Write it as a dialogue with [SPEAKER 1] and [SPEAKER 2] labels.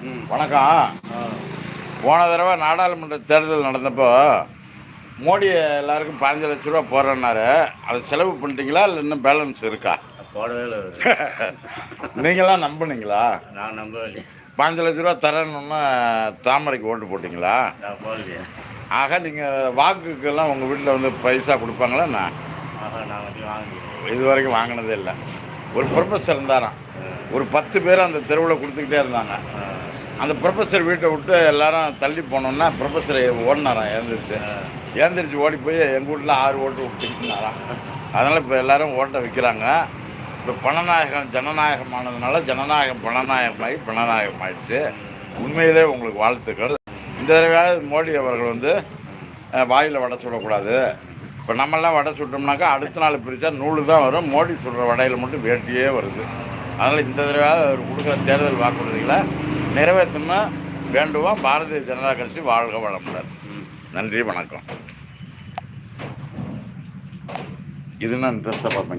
[SPEAKER 1] ம்.
[SPEAKER 2] வணக்கம். போன தடவை நாடாளுமன்ற தேர்தல் நடந்தப்போ மோடி எல்லாருக்கும் பதினஞ்சு லட்ச ரூபா போடுறேன்னாரு. அதை செலவு பண்ணிட்டீங்களா இல்லை இன்னும் பேலன்ஸ் இருக்கா?
[SPEAKER 1] போடவே.
[SPEAKER 2] நீங்களாம் நம்புனீங்களா?
[SPEAKER 1] நான் நம்பவில்லை
[SPEAKER 2] பதினஞ்சு லட்ச ரூபா தரேன்னு தாமரைக்கு ஓட்டு போட்டிங்களா? ஆக நீங்கள் வாக்குக்கெல்லாம் உங்கள் வீட்டில் வந்து பைசா கொடுப்பாங்களா நான் இது வரைக்கும் வாங்கினதே இல்லை. ஒரு ப்ரொஃபஸர் இருந்தாராம் ஒரு பத்து பேர் அந்த தெருவில் கொடுத்துக்கிட்டே இருந்தாங்க. அந்த ப்ரொஃபஸர் வீட்டை விட்டு எல்லாரும் தள்ளி போனோன்னா ப்ரொஃபஸர் ஓடினாராம் எழுந்திரிச்சு. எழுந்திரிச்சு ஓடி போய் எங்கள் வீட்டில் ஆறு ஓட்டு விட்டுக்கிட்டுனாராம் அதனால் இப்போ எல்லாரும் ஓட்டை விற்கிறாங்க இப்போ பணநாயகம் ஜனநாயகமானதுனால ஜனநாயகம் பணநாயகமாகி பணநாயகம் ஆயிடுச்சு உண்மையிலே உங்களுக்கு வாழ்த்துக்கள். இந்த தடவையாவது மோடி அவர்கள் வந்து வாயில் வடை சுடக்கூடாது. இப்போ நம்மெல்லாம் வடை சுட்டோம்னாக்கா அடுத்த நாள் பிரித்தா நூறு தான் வரும். மோடி சுடுற வடையில் மட்டும் வேட்டியே வருது. அதனால் இந்த தடவையாவது அவர் கொடுக்குற தேர்தல் வாக்குறுதிகளை நிறைவேற்றணும் வேண்டுவோம் பாரதிய ஜனதா கட்சி வாழ்க வளமுடன். நன்றி வணக்கம். இதுனா இன்ட்ரெஸ்ட்டாக பார்ப்பீங்க